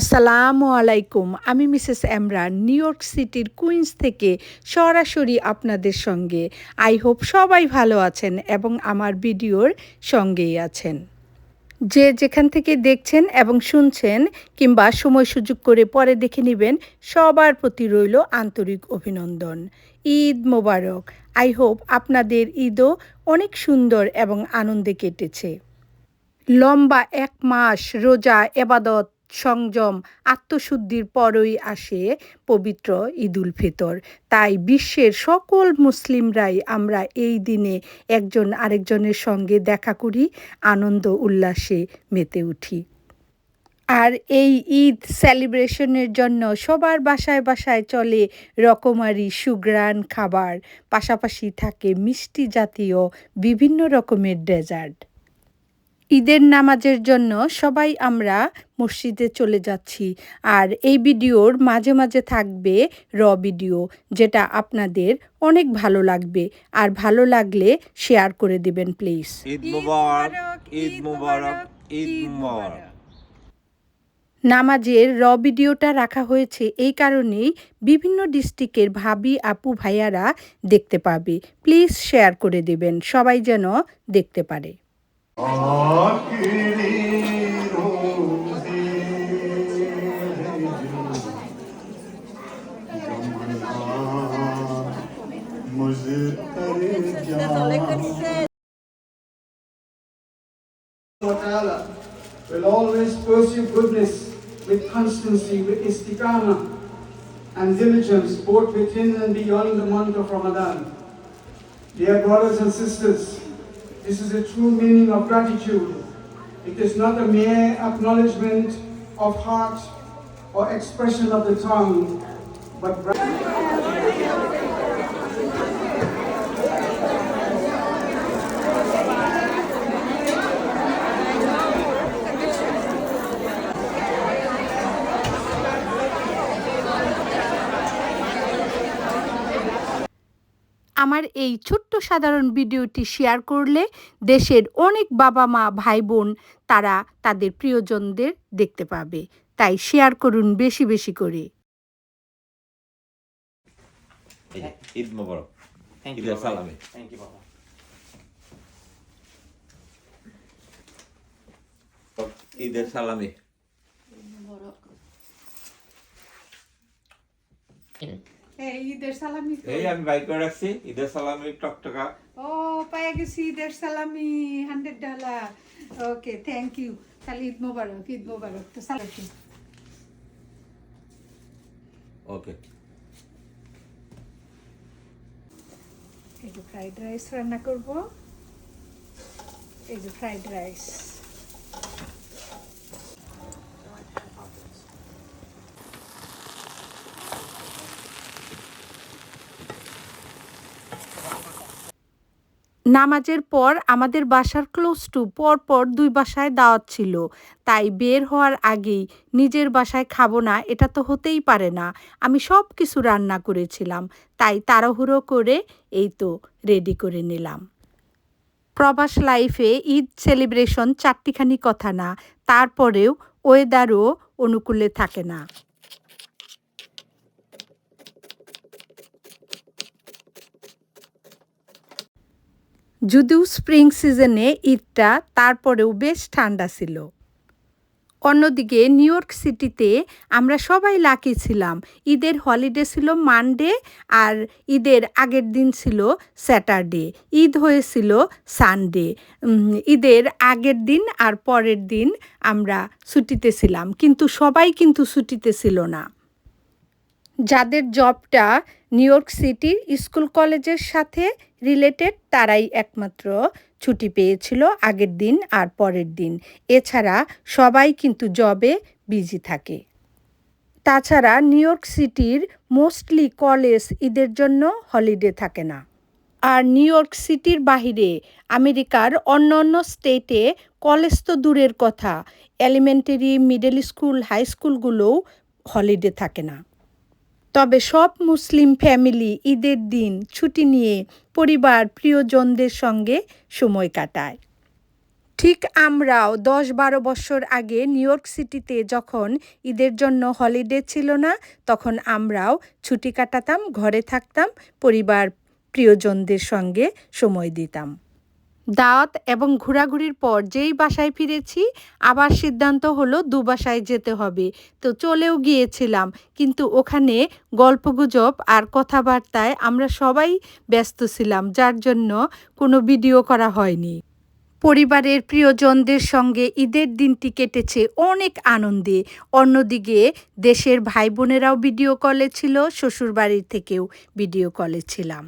আসসালামু আলাইকুম, আমি মিসেস এমরান নিউ ইয়র্ক সিটির কুইন্স থেকে সরাসরি আপনাদের সঙ্গে। আই হোপ সবাই ভালো আছেন এবং আমার ভিডিওর সঙ্গেই আছেন। যে যেখান থেকে দেখছেন এবং শুনছেন কিংবা সময় সুযোগ করে পরে দেখে নেবেন, সবার প্রতি রইল আন্তরিক অভিনন্দন। ঈদ মোবারক। আই হোপ আপনাদের ঈদও অনেক সুন্দর এবং আনন্দে কেটেছে। লম্বা এক মাস রোজা, এবাদত সংযম, আত্মশুদ্ধির পরই আসে পবিত্র ঈদুল ফিতর। তাই বিশ্বের সকল মুসলিমরাই আমরা এই দিনে একজন আরেকজনের সঙ্গে দেখা করি, আনন্দ উল্লাসে মেতে উঠি। আর এই ঈদ সেলিব্রেশনের জন্য সবার বাসায় বাসায় চলে রকমারি সুগ্রান খাবার, পাশাপাশি থাকে মিষ্টি জাতীয় বিভিন্ন রকমের ডেজার্ট। ঈদের নামাজের জন্য সবাই আমরা মসজিদে চলে যাচ্ছি। আর এই ভিডিওর মাঝে মাঝে থাকবে র ভিডিও যেটা আপনাদের অনেক ভালো লাগবে। আর ভালো লাগলে শেয়ার করে দিবেন প্লিজ। নামাজের র ভিডিওটা রাখা হয়েছে এই কারণেই বিভিন্ন ডিস্ট্রিক্টের ভাবি আপু ভাইয়ারা দেখতে পাবে। প্লিজ শেয়ার করে দেবেন সবাই যেন দেখতে পারে। Ta'ala will always pursue goodness with constancy, with istiqamah and diligence, both within and beyond the month of Ramadan. Dear brothers and sisters, this is the true meaning of gratitude. It is not a mere acknowledgement of heart or expression of the tongue, but আমার এই ছোট্ট সাধারণ ভিডিওটি share করলে দেশের অনেক বাবা মা ভাই বোন তারা তাদের প্রিয়জনদের দেখতে পাবে। তাই শেয়ার করুন বেশি বেশি করে। ঈদ মুবারক। ঈদের ঈদের সালামি। ঈদের সালামি এই আমি বাইক করে রাখছি। ঈদের সালামি টকটকা। ও পায়ে গেছি ঈদের সালামি hundred dollar okay thank you তাহলে ঈদ মোবারক ঈদ মোবারক। তো সালামি ওকে এই যে ফ্রাইড রাইস রান্না করব। এই যে ফ্রাইড রাইস নামাজের পর আমাদের বাসার ক্লোজ টু পর পর দুই বাসায় দাওয়াত ছিল। তাই বের হওয়ার আগেই নিজের বাসায় খাব না, এটা তো হতেই পারে না। আমি সব কিছু রান্না করেছিলাম, তাই তাড়াহুড়ো করে এই তো রেডি করে নিলাম। প্রবাস লাইফে ঈদ সেলিব্রেশন চারটিখানি কথা না, তারপরেও ওয়েদারও অনুকূলে থাকে না। যদিও স্প্রিং সিজনে ঈদটা তারপরেও বেশ ঠান্ডা ছিল। অন্যদিকে নিউ ইয়র্ক সিটিতে আমরা সবাই লাকি ছিলাম। ঈদের হলিডে ছিল মানডে আর ঈদের আগের দিন ছিল স্যাটারডে ঈদ হয়েছিল সানডে ঈদের আগের দিন আর পরের দিন আমরা ছুটিতে ছিলাম। কিন্তু সবাই কিন্তু ছুটিতে ছিল না। যাদের জবটা নিউ ইয়র্ক সিটির স্কুল কলেজের সাথে রিলেটেড তারাই একমাত্র ছুটি পেয়েছিল আগের দিন আর পরের দিন। এছাড়া সবাই কিন্তু জবে বিজি থাকে। তাছাড়া নিউ ইয়র্ক সিটির মোস্টলি কলেজ ঈদের জন্য হলিডে থাকে না। আর নিউ ইয়র্ক সিটির বাহিরে আমেরিকার অন্য অন্য স্টেটে কলেজ তো দূরের কথা। এলিমেন্টারি, মিডল স্কুল, হাই স্কুলগুলোও হলিডে থাকে না। তবে সব মুসলিম ফ্যামিলি ঈদের দিন ছুটি নিয়ে পরিবার প্রিয়জনদের সঙ্গে সময় কাটায়। ঠিক আমরাও দশ বারো বছর আগে নিউ ইয়র্ক সিটিতে যখন ঈদের জন্য হলিডে ছিল না, তখন আমরাও ছুটি কাটাতাম, ঘরে থাকতাম, পরিবার প্রিয়জনদের সঙ্গে সময় দিতাম। দাওয়াত এবং ঘোরাঘুরির পর যেই বাসায় ফিরেছি, আবার সিদ্ধান্ত হলো দু বাসায় যেতে হবে। তো চলেও গিয়েছিলাম, কিন্তু ওখানে গল্পগুজব আর কথাবার্তায় আমরা সবাই ব্যস্ত ছিলাম, যার জন্য কোনো ভিডিও করা হয়নি। পরিবারের প্রিয়জনদের সঙ্গে ঈদের দিনটি কেটেছে অনেক আনন্দে। অন্যদিকে দেশের ভাই বোনেরাও ভিডিও কলে ছিল, শ্বশুরবাড়ির থেকেও ভিডিও কলে ছিলাম।